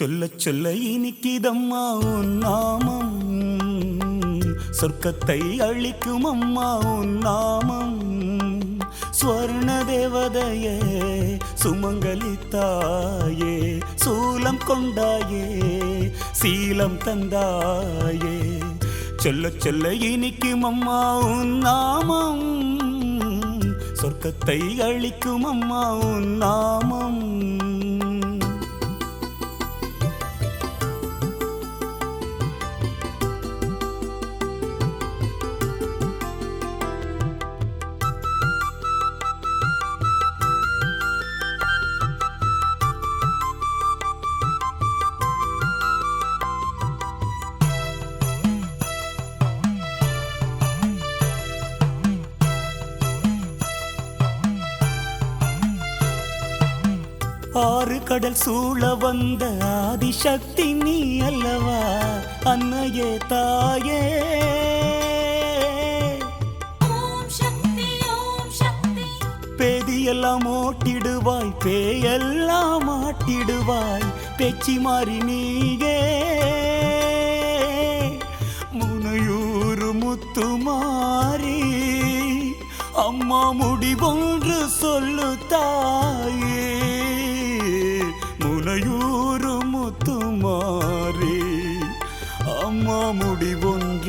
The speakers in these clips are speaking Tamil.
சொல்ல சொல்ல இனிக்கிதம்மா உன் நாமம். சொர்க்கத்தை அழிக்கும் அம்மா உன் நாமம். ஸ்வர்ண தேவதையே சுமங்கலித்தாயே சூலம் கொண்டாயே சீலம் தந்தாயே. சொல்ல சொல்ல இனிக்கும் அம்மா உன் நாமம். சொர்க்கத்தை அழிக்கும் அம்மா உன் நாமம். ஆறு கடல் சூழ வந்த ஆதிசக்தி நீ அல்லவா? அன்னையே தாயே. பேதியெல்லாம் ஓட்டிடுவாய் பேயெல்லாம் ஆட்டிடுவாய் பேச்சி மாறி நீயே. முனையூறு முத்து மாறி அம்மா முடிவொன்று சொல்லு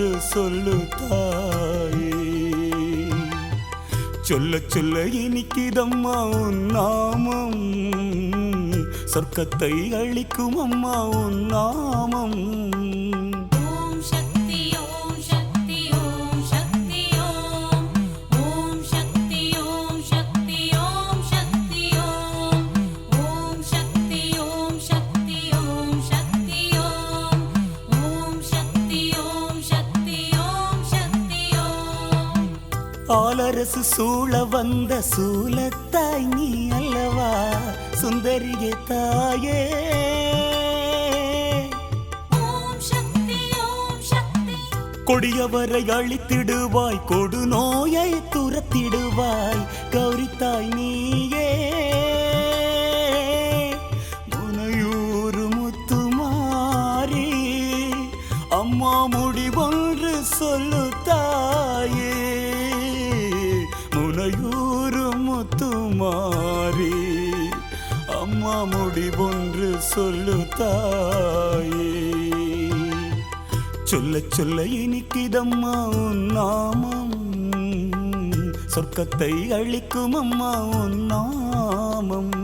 என்று சொல்லு தாயே. சொல்ல சொல்ல இனிக்கிதம்மா உன் நாமம். சொர்க்கத்தை அழிக்கும் அம்மா உன் நாமம். ஆலரசு சூழ வந்த சூலத்தாய் நீ அல்லவா? சுந்தரிய தாயே. கொடியவரை அழித்திடுவாய் கொடு நோயை துரத்திடுவாய் கௌரித்தாய் நீயே. முனையூறு முத்துமாரி அம்மா முடிவொன்று சொல்லு மாறி அம்மா முடிவொன்று சொல்லு தாயே. சொல்ல சொல்ல இனிக்கிதம்மா உன் நாமம். சொர்க்கத்தை அழிக்கும் அம்மா உன் நாமம்.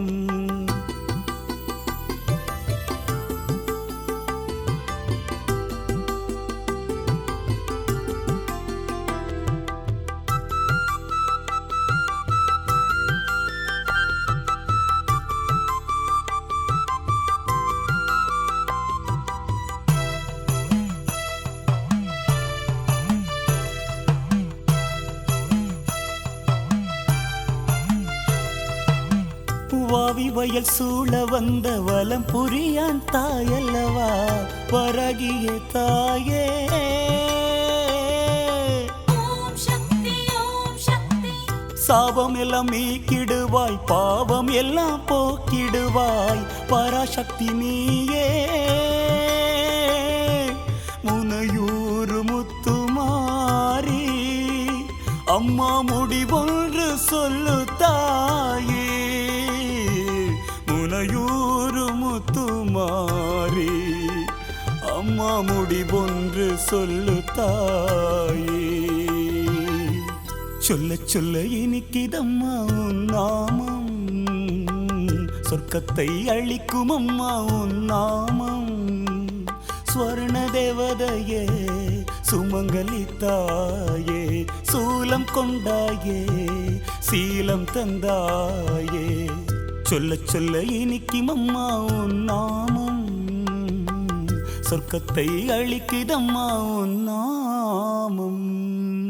வாவி வயல் சூழ வந்த வலம் புரியான் தாயல்லவா? பரகிய தாயே. சாபம் எல்லாம் நீக்கிடுவாய் பாவம் எல்லாம் போக்கிடுவாய் பராசக்தி நீயே. முனையூறு முத்துமாரி அம்மா முடிவொன்று சொல்லு அம்மா முடிவொன்று சொல்லு தாயே. சொல்ல சொல்ல இனிக்கிதம்மா உன் நாமம். சொர்க்கத்தை அழிக்கும் அம்மா உன் நாமம். ஸ்வர்ண தேவதையே சுமங்கலித்தாயே சூலம் கொண்டாயே சீலம் தந்தாயே. சொல்ல சொல்ல இனிக்கும் அம்மா உன் நாமம். சொர்க்கத்தை அளிக்குதம்மா உன் நாமம்.